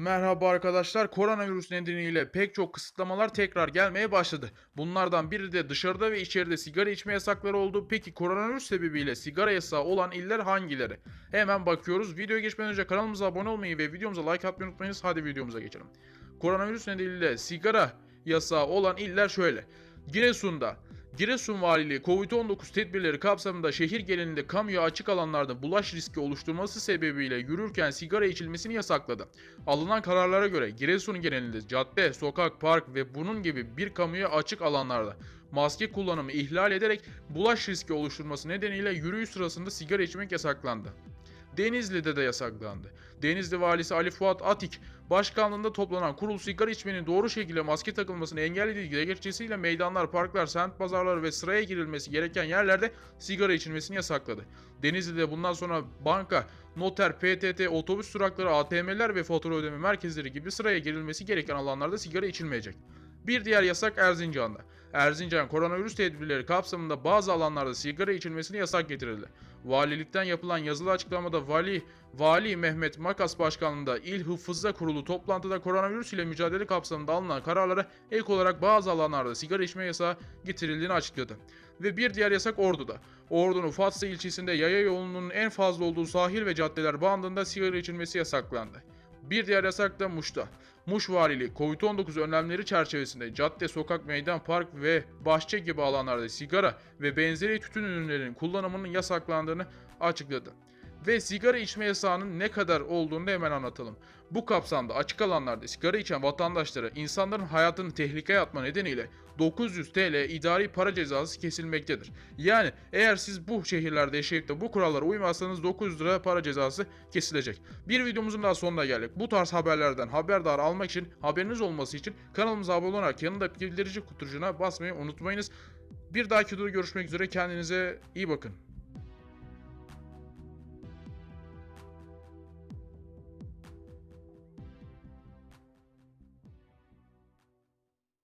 Merhaba arkadaşlar. Koronavirüs nedeniyle pek çok kısıtlamalar tekrar gelmeye başladı. Bunlardan biri de dışarıda ve içeride sigara içme yasakları oldu. Peki koronavirüs sebebiyle sigara yasağı olan iller hangileri? Hemen bakıyoruz. Videoya geçmeden önce kanalımıza abone olmayı ve videomuza like atmayı unutmayınız. Hadi videomuza geçelim. Koronavirüs nedeniyle sigara yasağı olan iller şöyle. Giresun'da Giresun Valiliği Covid-19 tedbirleri kapsamında şehir genelinde kamuya açık alanlarda bulaş riski oluşturması sebebiyle yürürken sigara içilmesini yasakladı. Alınan kararlara göre Giresun genelinde cadde, sokak, park ve bunun gibi bir kamuya açık alanlarda maske kullanımı ihlal ederek bulaş riski oluşturması nedeniyle yürüyüş sırasında sigara içmek yasaklandı. Denizli'de de yasaklandı. Denizli valisi Ali Fuat Atik, başkanlığında toplanan kurul sigara içmenin doğru şekilde maske takılmasını engellediği gerekçesiyle meydanlar, parklar, semt pazarları ve sıraya girilmesi gereken yerlerde sigara içilmesini yasakladı. Denizli'de bundan sonra banka, noter, PTT, otobüs durakları, ATM'ler ve fatura ödeme merkezleri gibi sıraya girilmesi gereken alanlarda sigara içilmeyecek. Bir diğer yasak Erzincan'da. Erzincan koronavirüs tedbirleri kapsamında bazı alanlarda sigara içilmesine yasak getirildi. Valilikten yapılan yazılı açıklamada Vali, Vali Mehmet Makas Başkanlığında İl Hıfızda Kurulu toplantıda koronavirüs ile mücadele kapsamında alınan kararlara ek olarak bazı alanlarda sigara içme yasağı getirildiğini açıkladı. Ve bir diğer yasak Ordu'da. Ordu'nun Fatsa ilçesinde yaya yolunun en fazla olduğu sahil ve caddeler bandında sigara içilmesi yasaklandı. Bir diğer yasak da Muş'ta. Muş Valiliği Covid-19 önlemleri çerçevesinde cadde, sokak, meydan, park ve bahçe gibi alanlarda sigara ve benzeri tütün ürünlerinin kullanımının yasaklandığını açıkladı. Ve sigara içme yasağının ne kadar olduğunu hemen anlatalım. Bu kapsamda açık alanlarda sigara içen vatandaşlara insanların hayatını tehlikeye atma nedeniyle 900 TL idari para cezası kesilmektedir. Yani eğer siz bu şehirlerde yaşayıp da bu kurallara uymazsanız 900 lira para cezası kesilecek. Bir videomuzun daha sonuna geldik. Bu tarz haberlerden haberdar almak için haberiniz olması için kanalımıza abone olarak yanında bildirici kutucuğuna basmayı unutmayınız. Bir dahaki videoda görüşmek üzere kendinize iyi bakın.